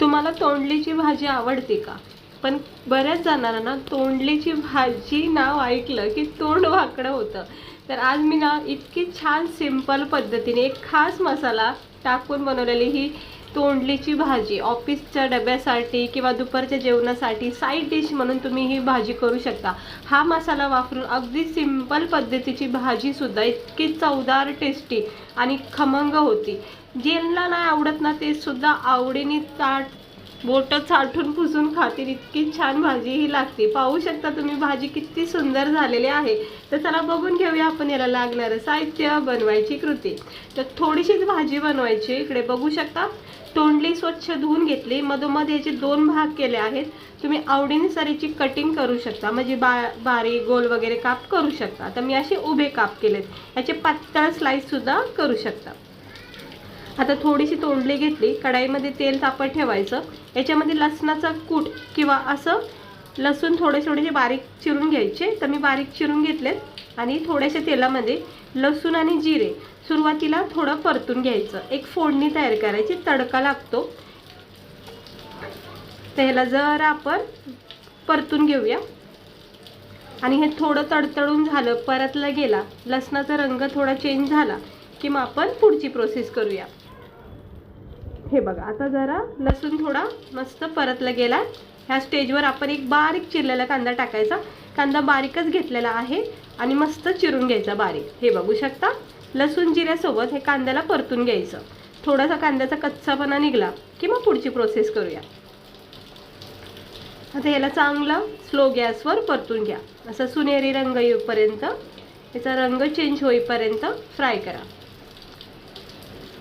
तुम्हाला तोंडलीची भाजी आवडते का? पण बऱ्याच जणांना तोंडलीची भाजी नाव ऐकलं की तोंड वाकडं होतं. तर आज मी ना इतकी छान सिंपल पद्धतीने एक खास मसाला टाकून बनवलेली ही तोंडलीची भाजी ऑफिसच्या डब्यासाठी किंवा दुपारच्या जेवणासाठी साईड डिश म्हणून तुम्ही ही भाजी करू शकता. हा मसाला वापरून अगदी सिंपल पद्धतीची भाजीसुद्धा इतकी चवदार टेस्टी आणि खमंग होती. ज्यांना नाही आवडत ना ते सुद्धा आवडीने ताट बोटं चाटून पुसून खातील. इतकी छान भाजी ही लागते. पाहू शकता तुम्ही भाजी किती सुंदर झालेली आहे. तर चला बघून घेऊया आपण याला लागणारं साहित्य बनवायची कृती. तर थोडीशीच भाजी बनवायची इकडे बघू शकता. तोंडली स्वच्छ धुवून घेतली. मधोमध याचे दोन भाग केले आहेत. तुम्ही आवडीनुसार याची कटिंग करू शकता. म्हणजे बा बारीक गोल वगैरे काप करू शकता. तर मी असे उभे काप केलेत. याचे पातळ स्लाईससुद्धा करू शकता. आता थोडीशी तोंडली घेतली कढाईमध्ये तेल तापत ठेवायचं. याच्यामध्ये लसणाचा कूट किंवा असं लसूण थोडे थोडेसे बारीक चिरून घ्यायचे. तर मी बारीक चिरून घेतलेत. आणि थोड्याशा तेलामध्ये लसूण आणि जिरे सुरुवातीला थोडं परतून घ्यायचं. एक फोडणी तयार करायची. तडका लागतो. तर ह्याला जरा आपण परतून घेऊया. आणि हे थोडं तडतडून झालं परतला गेला लसणाचा रंग थोडा चेंज झाला की मग आपण पुढची प्रोसेस करूया. हे बघा आता जरा लसूण थोडा मस्त परतला गेला ह्या स्टेजवर आपण एक बारीक चिरलेला कांदा टाकायचा. कांदा बारीकच घेतलेला आहे आणि मस्त चिरून घ्यायचा बारीक. हे बघू शकता लसूण जिऱ्यासोबत हे कांद्याला परतून घ्यायचं. थोडासा कांद्याचा कच्चापणा निघला की मग पुढची प्रोसेस करूया. आता याला चांगलं स्लो गॅसवर परतून घ्या. असं सुनेरी रंग येईपर्यंत याचा रंग चेंज होईपर्यंत फ्राय करा.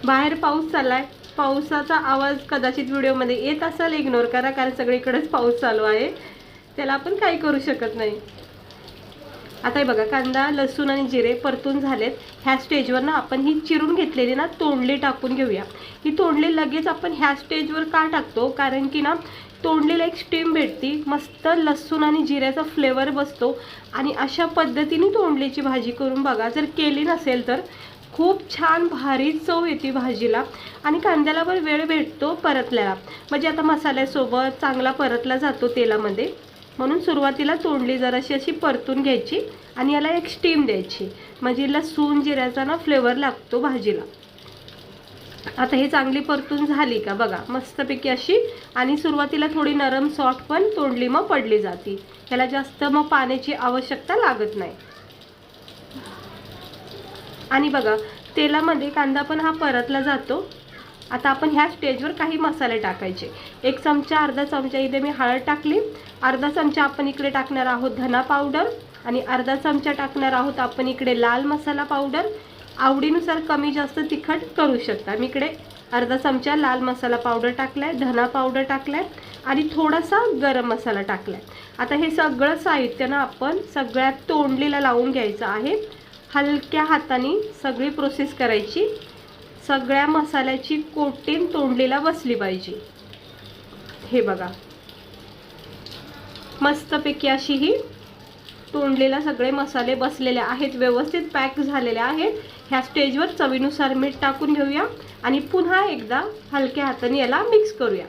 बाहेर पाऊस चाललाय पावसाचा आवाज कदाचित व्हिडिओमध्ये येत असेल इग्नोर करा कारण सगळीकडेच पाऊस चालू आहे. त्याला आपण काही करू शकत नाही. आता हे बघा कांदा लसूण आणि जिरे परतून झालेत. ह्या स्टेजवर ना आपण ही चिरून घेतलेली ना तोंडली टाकून घेऊया. ही तोंडली लगेच आपण ह्या स्टेजवर का टाकतो? कारण की ना तोंडलीला एक स्टीम भेटती मस्त लसूण आणि जिऱ्याचा फ्लेवर बसतो. आणि अशा पद्धतीने तोंडलीची भाजी करून बघा जर केली नसेल तर खूप छान भारी चव येते भाजीला. आणि कांद्याला पण वेळ भेटतो परतल्याला. म्हणजे आता मसाल्यासोबत चांगला परतला जातो तेलामध्ये. म्हणून सुरुवातीला तोंडली जराशी अशी परतून घ्यायची आणि याला एक स्टीम द्यायची. म्हणजे लसूण जिऱ्याचा ना फ्लेवर लागतो भाजीला. आता हे चांगली परतून झाली का बघा मस्तपैकी अशी. आणि सुरुवातीला थोडी नरम सॉफ्ट पण तोंडली मग पडली जाते. ह्याला जास्त मग पाण्याची आवश्यकता लागत नाही. आणि बघा तेलामध्ये कांदा पण हा परतला जातो. आता आपण ह्या स्टेजवर काही मसाले टाकायचे. एक चमचा अर्धा चमचा इथे मी हळद टाकली. अर्धा चमचा आपण इकडे टाकणार आहोत धना पावडर आणि अर्धा चमचा टाकणार आहोत आपण इकडे लाल मसाला पावडर. आवडीनुसार कमी जास्त तिखट करू शकता. मी इकडे अर्धा चमचा लाल मसाला पावडर टाकलाय धना पावडर टाकलाय आणि थोडासा गरम मसाला टाकलाय. आता हे सगळं साहित्य ना आपण सगळ्यात तोंडलीला लावून घ्यायचं आहे. हलक्या हाताने सगळी प्रोसेस करायची. सगळ्या मसाल्याची कोटीन तोंडलीला बसली पाहिजे. हे बघा. मस्तपैकी अशी ही तोंडलेला सगळे मसाले बसलेले आहेत. व्यवस्थित पॅक झालेले आहेत. ह्या स्टेजवर चवीनुसार मीठ टाकून घेऊया आणि पुन्हा एकदा हलक्या हाताने याला मिक्स करूया.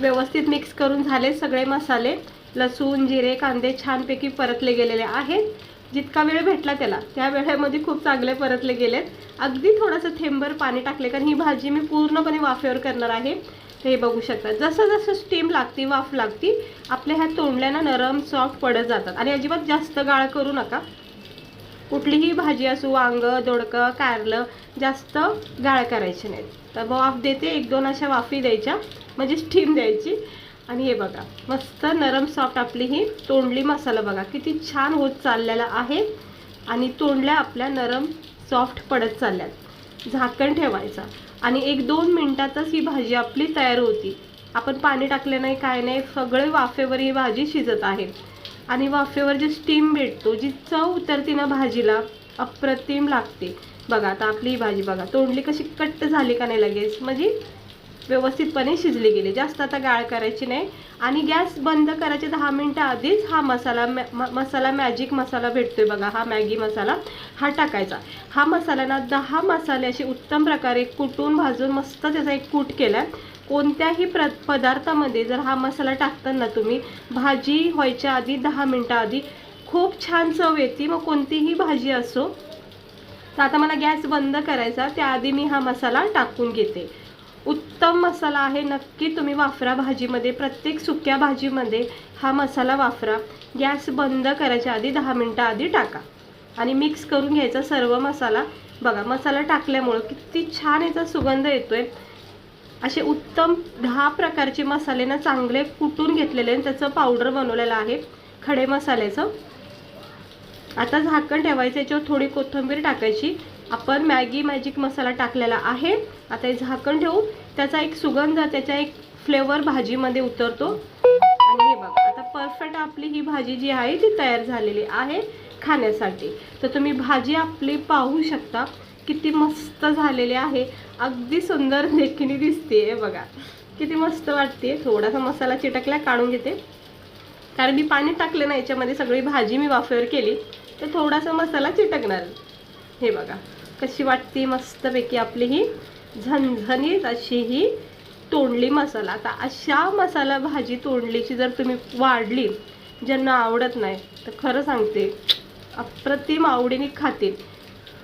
व्यवस्थित मिक्स करून झाले सगळे मसाले. लसूण जिरे कांदे छानपैकी परतले गेलेले आहेत. जितका वेळ भेटला त्याला. त्या वेळेमध्ये खूप चांगले परतले गेलेत. अगदी थोडंसं थेंबर पाणी टाकले कारण ही भाजी मी पूर्णपणे वाफेवर करणार आहे. हे बघू शकता. जसं जसं स्टीम लागती वाफ लागती आपल्या ह्या तोंडल्याना नरम सॉफ्ट पडत जातात. आणि अजिबात जास्त गाळ करू नका. कुठलीही भाजी असो वांग दोडकं कारलं जास्त गाळ करायचे नाहीत. तर वाफ देते. एक दोन अशा वाफी द्यायच्या. म्हणजे स्टीम द्यायची. आणि हे बघा मस्त नरम सॉफ्ट आपली ही तोंडली मसाला बघा किती छान होत चाललेला आहे. आणि तोंडल्या आपल्या नरम सॉफ्ट पडत चालल्यात. झाकण ठेवायचा. आणि एक दोन मिनटातच ही भाजी आपली तयार होती. आपण पाणी टाकले नाही काय नाही सगळे वाफेवर ही भाजी शिजत आहे. आणि वाफेवर जे स्टीम भेटतो जी चव उतरती ना भाजीला अप्रतिम लागते. बघा आता आपली ही भाजी बघा तोंडली कशी कट्ट झाली का नाही लगेच? म्हणजे व्यवस्थितपणे शिजली गेली. जास्त आता गाळ करायची नाही. आणि गॅस बंद करायचे दहा मिनटं आधीच हा मसाला मॅ- मसाला मॅजिक मसाला भेटतोय बघा. हा मॅगी मसाला हा टाकायचा. हा मसाला ना दहा मसाले असे उत्तम प्रकारे कुटून भाजून मस्त त्याचा एक कूट केला कोणत्याही प्र पदार्थामध्ये जर हा मसाला टाकताना तुम्ही भाजी व्हायच्या आधी दहा मिनटं आधी खूप छान चव येते. मग कोणतीही भाजी असो तर आता मला गॅस बंद करायचा. त्याआधी मी हा मसाला टाकून घेते. उत्तम मसाला आहे. नक्की तुम्ही वापरा भाजीमध्ये प्रत्येक सुक्या भाजीमध्ये हा मसाला वापरा गॅस बंद करायच्या आधी दहा मिनटं आधी टाका. आणि मिक्स करून घ्यायचा सर्व मसाला. बघा मसाला टाकल्यामुळं किती छान याचा सुगंध येतोय. असे उत्तम दहा प्रकारचे मसाले ना चांगले कुटून घेतलेले आणि त्याचं पावडर बनवलेलं आहे. खडे मसाल्याचं. आता झाकण ठेवायचं याच्यावर थोडी कोथिंबीर टाकायची. आपण मॅगी मॅजिक मसाला टाकलेला आहे. आता हे झाकण ठेवू. त्याचा एक सुगंध त्याचा एक फ्लेवर भाजीमध्ये उतरतो. आणि हे बघा आता परफेक्ट आपली ही भाजी जी आहे ती तयार झालेली आहे खाण्यासाठी. तर तुम्ही भाजी आपली पाहू शकता. किती मस्त झालेली आहे. अगदी सुंदर देखील दिसते बघा. किती मस्त वाटते थोडासा मसाला चिटकला काढून घेते. कारण मी पाणी टाकलं ना याच्यामध्ये सगळी भाजी मी वाफेवर केली. तर थोडासा मसाला चिटकणार. हे बघा. कशी वाटते मस्तपैकी आपली ही झणझणीत अशी ही तोंडली मसाला. आता अशा मसाला भाजी तोंडलीची जर तुम्ही वाढली ज्यांना आवडत नाही तर खरं सांगते अप्रतिम आवडीने खातील.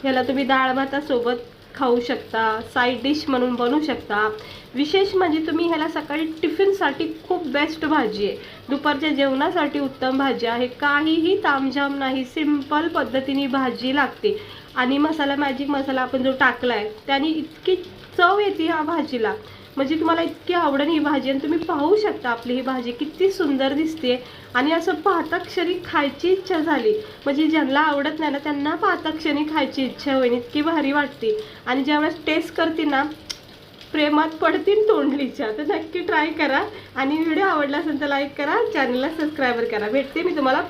ह्याला तुम्ही डाळ भातासोबत खाऊ शकता साईड डिश म्हणून बनवू शकता. विशेष म्हणजे तुम्ही ह्याला सकाळी टिफिनसाठी खूप बेस्ट भाजी आहे. दुपारच्या जेवणासाठी उत्तम भाजी आहे. काहीही तामझाम नाही सिंपल पद्धतीने भाजी लागते. आणि मसाला मॅजिक मसाला आपण जो टाकला आहे त्याने इतकी चव येते ह्या भाजीला. म्हणजे तुम्हाला इतकी आवडेल ही भाजी आणि तुम्ही पाहू शकता आपली ही भाजी किती सुंदर दिसते आणि असं पाहता क्षणी खायची इच्छा झाली. म्हणजे ज्यांना आवडत नाही ना त्यांना पाहता क्षणी खायची इच्छा होईल इतकी भारी वाटते. आणि ज्यावेळेस टेस्ट करते ना प्रेमात पडतील तोंडलीच्या. तर नक्की ट्राय करा. आणि व्हिडिओ आवडला असेल तर लाईक करा चॅनलला सबस्क्राईबर करा. भेटते मी तुम्हाला